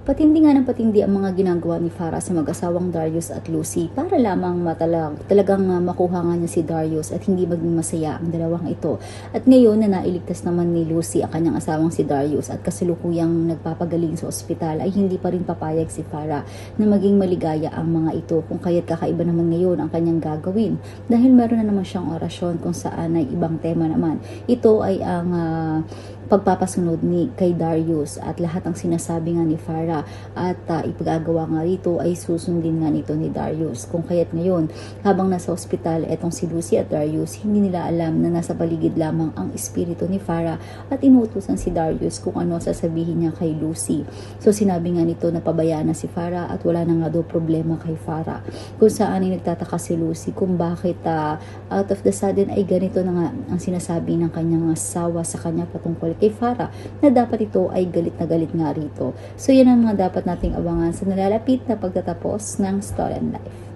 Patindi nga ng patindi ang mga ginagawa ni Farah sa mag-asawang Darius at Lucy para lamang matalag, talagang uh, makuha nga niya si Darius at hindi maging masaya ang dalawang ito. At ngayon na nailigtas naman ni Lucy ang kanyang asawang si Darius at kasalukuyang nagpapagaling sa ospital ay hindi pa rin papayag si Farah na maging maligaya ang mga ito kung kaya't kakaiba naman ngayon ang kanyang gagawin dahil meron na naman siyang orasyon kung saan ay ibang tema naman. Ito ay ang uh, pagpapasunod ni kay Darius at lahat ng sinasabi nga ni Farah at uh, ipagagawa nga rito ay susundin nga nito ni Darius. Kung kaya't ngayon, habang nasa ospital etong si Lucy at Darius, hindi nila alam na nasa paligid lamang ang espiritu ni Farah at inutusan si Darius kung ano sasabihin niya kay Lucy. So sinabi nga nito na pabayaan na si Farah at wala na nga daw problema kay Farah. Kung saan ay nagtataka si Lucy kung bakit uh, out of the sudden ay ganito na nga ang sinasabi ng kanyang asawa sa kanya patungkol kay Farah na dapat ito ay galit na galit nga rito. So yan ang mga dapat nating abangan sa nalalapit na pagtatapos ng Story and Life.